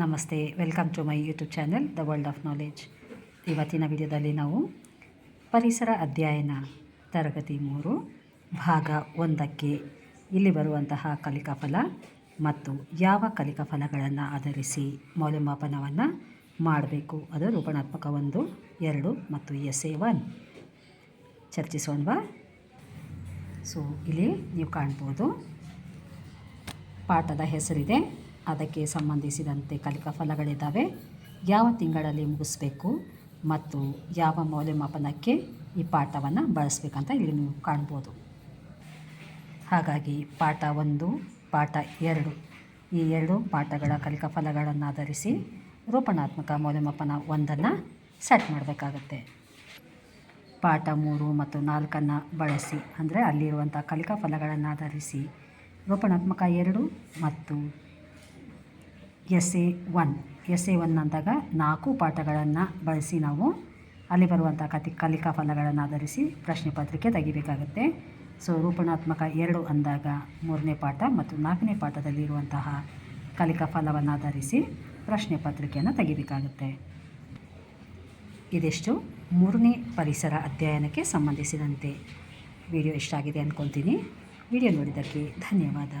ನಮಸ್ತೆ, welcome to my YouTube channel the world of knowledge. ಇವತ್ತಿನ ವಿಡಿಯೋದಲ್ಲಿ ನಾವು ಪರಿಸರ ಅಧ್ಯಯನ ತರಗತಿ ಮೂರು, ಭಾಗ ಒಂದಕ್ಕೆ ಇಲ್ಲಿ ಬರುವಂತಹ ಕಲಿಕಾ ಫಲ ಮತ್ತು ಯಾವ ಕಲಿಕಾ ಫಲಗಳನ್ನು ಆಧರಿಸಿ ಮೌಲ್ಯಮಾಪನವನ್ನು ಮಾಡಬೇಕು. ಅದು ರೂಪಣಾತ್ಮಕ ಒಂದು, ಎರಡು ಮತ್ತು ಎಸ್ ಎ ಒನ್. ಚರ್ಚಿಸೋಣವಾ ಸೊ ಇಲ್ಲಿ ನೀವು ಕಾಣ್ಬೋದು. ಪಾಠದ ಹೆಸರಿದೆ ಅದಕ್ಕೆ ಸಂಬಂಧಿಸಿದಂತೆ ಕಲಿಕಾ ಫಲಗಳಿದ್ದಾವೆ ಯಾವ ತಿಂಗಳಲ್ಲಿ ಮುಗಿಸ್ಬೇಕು ಮತ್ತು ಯಾವ ಮೌಲ್ಯಮಾಪನಕ್ಕೆ ಈ ಪಾಠವನ್ನು ಬಳಸಬೇಕಂತ ಇಲ್ಲಿ ನೀವು ಕಾಣ್ಬೋದು. ಹಾಗಾಗಿ ಪಾಠ ಒಂದು, ಪಾಠ ಎರಡು. ಈ ಎರಡು ಪಾಠಗಳ ಕಲಿಕಾ ಫಲಗಳನ್ನು ಆಧರಿಸಿ ರೂಪಣಾತ್ಮಕ ಮೌಲ್ಯಮಾಪನ ಒಂದನ್ನು ಸೆಟ್ ಮಾಡಬೇಕಾಗತ್ತೆ. ಪಾಠ ಮೂರು ಮತ್ತು ನಾಲ್ಕನ್ನು ಬಳಸಿ, ಅಂದರೆ ಅಲ್ಲಿರುವಂಥ ಕಲಿಕಾ ಫಲಗಳನ್ನು ಆಧರಿಸಿ ರೂಪಣಾತ್ಮಕ ಎರಡು ಮತ್ತು S A one S A one ಅಂದಾಗ ನಾಲ್ಕು ಪಾಠಗಳನ್ನು ಬಳಸಿ ನಾವು ಅಲ್ಲಿ ಬರುವಂಥ ಕತಿ ಕಲಿಕಾ ಫಲಗಳನ್ನು ಆಧರಿಸಿ ಪ್ರಶ್ನೆ ಪತ್ರಿಕೆ ತೆಗಿಬೇಕಾಗುತ್ತೆ. ಸೊ ರೂಪಣಾತ್ಮಕ ಎರಡು ಅಂದಾಗ ಮೂರನೇ ಪಾಠ ಮತ್ತು ನಾಲ್ಕನೇ ಪಾಠದಲ್ಲಿರುವಂತಹ ಕಲಿಕಾ ಫಲವನ್ನು ಆಧರಿಸಿ ಪ್ರಶ್ನೆ ಪತ್ರಿಕೆಯನ್ನು ತೆಗಿಬೇಕಾಗುತ್ತೆ. ಇದಿಷ್ಟು ಮೂರನೇ ಪರಿಸರ ಅಧ್ಯಯನಕ್ಕೆ ಸಂಬಂಧಿಸಿದಂತೆ. ವಿಡಿಯೋ ಇಷ್ಟ ಆಗಿದೆ ಅಂದ್ಕೊತೀನಿ ವಿಡಿಯೋ ನೋಡಿದ್ದಕ್ಕೆ ಧನ್ಯವಾದ.